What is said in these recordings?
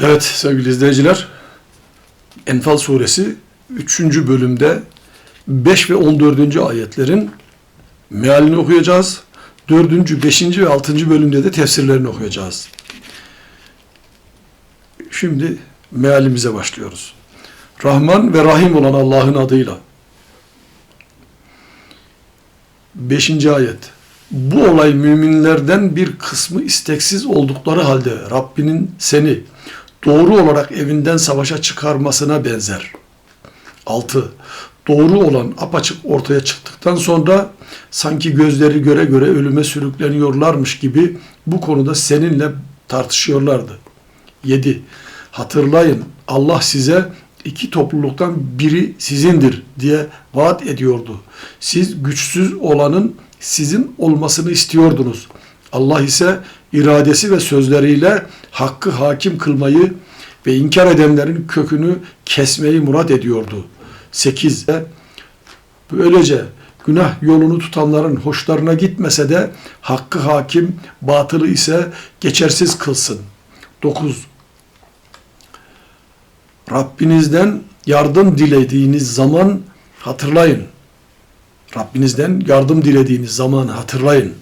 Evet sevgili izleyiciler, Enfal suresi 3. bölümde 5 ve 14. ayetlerin mealini okuyacağız. 4. 5. ve 6. bölümde de tefsirlerini okuyacağız. Şimdi mealimize başlıyoruz. Rahman ve Rahim olan Allah'ın adıyla. 5. ayet. Bu olay müminlerden bir kısmı isteksiz oldukları halde Rabbinin seni doğru olarak evinden savaşa çıkarmasına benzer. 6. Doğru olan apaçık ortaya çıktıktan sonra sanki gözleri göre göre ölüme sürükleniyorlarmış gibi bu konuda seninle tartışıyorlardı. 7. Hatırlayın Allah size iki topluluktan biri sizindir diye vaat ediyordu. Siz güçsüz olanın sizin olmasını istiyordunuz. Allah ise iradesi ve sözleriyle hakkı hakim kılmayı ve inkar edenlerin kökünü kesmeyi murat ediyordu. 8. Böylece günah yolunu tutanların hoşlarına gitmese de hakkı hakim, batılı ise geçersiz kılsın. 9. Rabbinizden yardım dilediğiniz zaman hatırlayın. Rabbinizden yardım dilediğiniz zaman hatırlayın.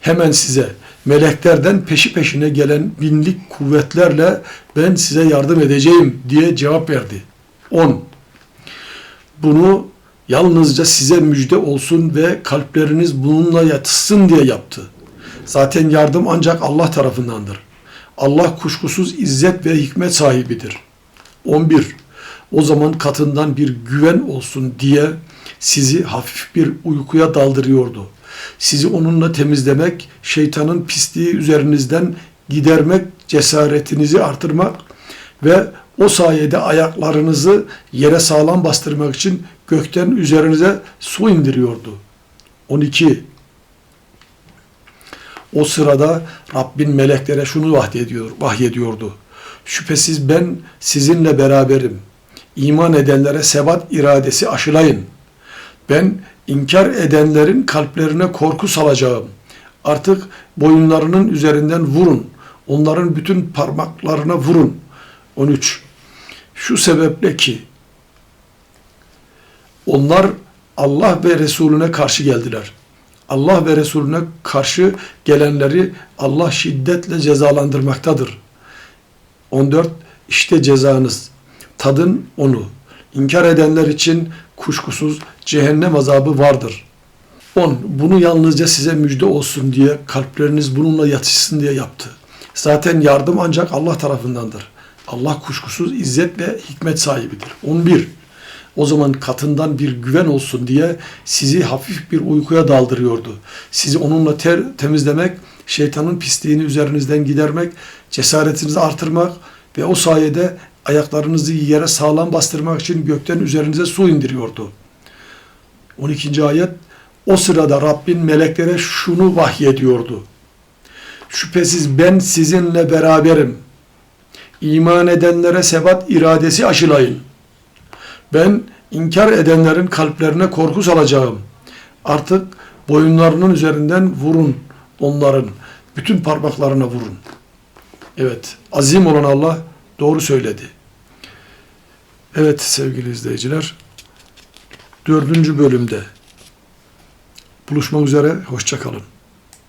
Hemen size meleklerden peşi peşine gelen binlik kuvvetlerle ben size yardım edeceğim diye cevap verdi. 10. Bunu yalnızca size müjde olsun ve kalpleriniz bununla yatışsın diye yaptı. Zaten yardım ancak Allah tarafındandır. Allah kuşkusuz izzet ve hikmet sahibidir. 11. O zaman katından bir güven olsun diye sizi hafif bir uykuya daldırıyordu. Sizi onunla temizlemek, şeytanın pisliği üzerinizden gidermek, cesaretinizi artırmak ve o sayede ayaklarınızı yere sağlam bastırmak için gökten üzerinize su indiriyordu. 12. O sırada Rabbin meleklere şunu vahyediyor, vahyediyordu. Şüphesiz ben sizinle beraberim. İman edenlere sebat iradesi aşılayın. Ben inkar edenlerin kalplerine korku salacağım. Artık boyunlarının üzerinden vurun. Onların bütün parmaklarına vurun. 13. Şu sebeple ki onlar Allah ve Resulüne karşı geldiler. Allah ve Resulüne karşı gelenleri Allah şiddetle cezalandırmaktadır. 14. İşte cezanız. Tadın onu. İnkar edenler için kuşkusuz cehennem azabı vardır. 10. Bunu yalnızca size müjde olsun diye kalpleriniz bununla yatışsın diye yaptı. Zaten yardım ancak Allah tarafındandır. Allah kuşkusuz izzet ve hikmet sahibidir. 11. O zaman katından bir güven olsun diye sizi hafif bir uykuya daldırıyordu. Sizi onunla ter, temizlemek, şeytanın pisliğini üzerinizden gidermek, cesaretinizi artırmak ve o sayede ayaklarınızı yere sağlam bastırmak için gökten üzerinize su indiriyordu. 12. ayet O sırada Rabbin meleklere şunu vahyediyordu. Şüphesiz ben sizinle beraberim. İman edenlere sebat iradesi aşılayın. Ben inkar edenlerin kalplerine korku salacağım. Artık boyunlarının üzerinden vurun onların. Bütün parmaklarına vurun. Evet, azim olan Allah doğru söyledi. Evet sevgili izleyiciler, dördüncü bölümde buluşmak üzere, hoşçakalın.